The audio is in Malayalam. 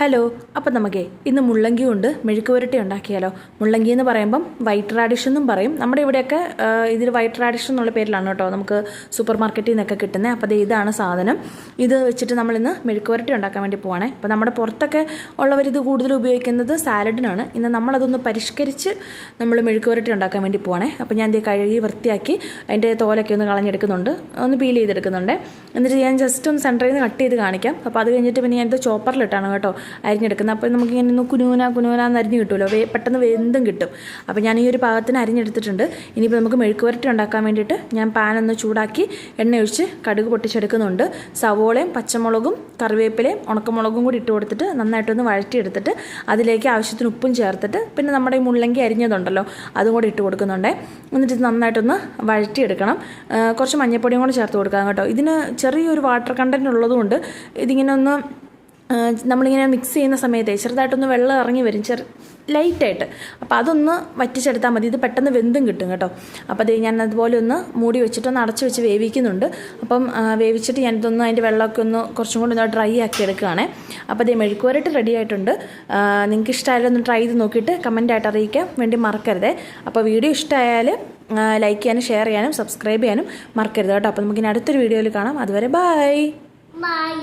ഹലോ അപ്പം നമുക്കേ ഇന്ന് മുള്ളങ്കി കൊണ്ട് മെഴുക്ക് പുരട്ടി ഉണ്ടാക്കിയാലോ? മുള്ളങ്കി എന്ന് പറയുമ്പം വൈറ്റ് റാഡിഷ് എന്നും പറയും. നമ്മുടെ ഇവിടെയൊക്കെ ഇതിൽ വൈറ്റ് റാഡിഷ് എന്നുള്ള പേരിലാണ് കേട്ടോ. നമുക്ക് സൂപ്പർ മാർക്കറ്റിൽ നിന്നൊക്കെ കിട്ടുന്നത് അപ്പോൾ ഇതാണ് സാധനം. ഇത് വെച്ചിട്ട് നമ്മളിന്ന് മെഴുക്ക് പുരട്ടി ഉണ്ടാക്കാൻ വേണ്ടി പോവാണേ. അപ്പോൾ നമ്മുടെ പുറത്തൊക്കെ ഉള്ളവർ ഇത് കൂടുതൽ ഉപയോഗിക്കുന്നത് സാലഡിനാണ്. ഇന്ന് നമ്മളതൊന്ന് പരിഷ്കരിച്ച് നമ്മൾ മെഴുക്ക് പുരട്ടി ഉണ്ടാക്കാൻ വേണ്ടി പോവാണേ. അപ്പോൾ ഞാൻ ഇത് കഴുകി വൃത്തിയാക്കി അതിന്റെ തോലൊക്കെ ഒന്ന് കളഞ്ഞെടുക്കുന്നുണ്ട്. ഒന്ന് പീൽ ചെയ്തെടുക്കുന്നുണ്ട്. എന്നിട്ട് ഞാൻ ജസ്റ്റ് ഒന്ന് സെന്ററിൽ നിന്ന് കട്ട് ചെയ്ത് കാണിക്കാം. അപ്പോൾ അത് കഴിഞ്ഞിട്ട് പിന്നെ ഞാനിത് ചോപ്പറിലിട്ടാണ് കേട്ടോ. അരിഞ്ഞെടുക്കുന്നത്. അപ്പോൾ നമുക്കിങ്ങനെ ഒന്ന് കുനുകുന കുനുകുന എന്ന് അരിഞ്ഞ് കിട്ടുമല്ലോ. വേ പെട്ടെന്ന് വെന്തും കിട്ടും. അപ്പോൾ ഞാൻ ഈ ഒരു പാകത്തിന് അരിഞ്ഞെടുത്തിട്ടുണ്ട്. ഇനിയിപ്പോൾ നമുക്ക് മെഴുക്ക് വരട്ടി ഉണ്ടാക്കാൻ വേണ്ടിയിട്ട് ഞാൻ പാനൊന്ന് ചൂടാക്കി എണ്ണ ഒഴിച്ച് കടുക് പൊട്ടിച്ചെടുക്കുന്നുണ്ട്. സവോളയും പച്ചമുളകും കറിവേപ്പിലയും ഉണക്കമുളകും കൂടി ഇട്ട് കൊടുത്തിട്ട് നന്നായിട്ടൊന്ന് വഴറ്റിയെടുത്തിട്ട് അതിലേക്ക് ആവശ്യത്തിന് ഉപ്പും ചേർത്തിട്ട് പിന്നെ നമ്മുടെ ഈ മുള്ളങ്കി അരിഞ്ഞതുണ്ടല്ലോ അതും കൂടി ഇട്ട് കൊടുക്കുന്നുണ്ട്. എന്നിട്ട് ഇത് നന്നായിട്ടൊന്ന് വഴറ്റിയെടുക്കണം. കുറച്ച് മഞ്ഞൾപ്പൊടിയും കൂടി ചേർത്ത് കൊടുക്കാം കേട്ടോ. ഇതിന് ചെറിയൊരു വാട്ടർ കണ്ടന്റ് ഉള്ളതുകൊണ്ട് ഇതിങ്ങനെ ഒന്ന് നമ്മളിങ്ങനെ മിക്സ് ചെയ്യുന്ന സമയത്ത് ചെറുതായിട്ടൊന്ന് വെള്ളം ഇറങ്ങി വരും ചെറു ലൈറ്റായിട്ട് അപ്പോൾ അതൊന്ന് വറ്റിച്ചെടുത്താൽ മതി. ഇത് പെട്ടെന്ന് വെന്തും കിട്ടും കേട്ടോ. അപ്പോൾ അത് ഞാൻ അതുപോലെ ഒന്ന് മൂടി വെച്ചിട്ടൊന്ന് അടച്ച് വെച്ച് വേവിക്കുന്നുണ്ട്. അപ്പം വേവിച്ചിട്ട് ഞാനിതൊന്ന് അതിന്റെ വെള്ളമൊക്കെ ഒന്ന് കുറച്ചും കൂടി ഒന്ന് ഡ്രൈ ആക്കി എടുക്കുകയാണേ. അപ്പോൾ അതേ മെഴുക്കുവരട്ട് റെഡി ആയിട്ടുണ്ട്. നിങ്ങൾക്ക് ഇഷ്ടമായാലും ഒന്ന് ട്രൈ ചെയ്ത് നോക്കിയിട്ട് കമന്റായിട്ട് അറിയിക്കാൻ വേണ്ടി മറക്കരുതേ. അപ്പോൾ വീഡിയോ ഇഷ്ടമായാൽ ലൈക്ക് ചെയ്യാനും ഷെയർ ചെയ്യാനും സബ്സ്ക്രൈബ് ചെയ്യാനും മറക്കരുത് കേട്ടോ. അപ്പോൾ നമുക്കിനി അടുത്തൊരു വീഡിയോയിൽ കാണാം. അതുവരെ ബൈ Bye.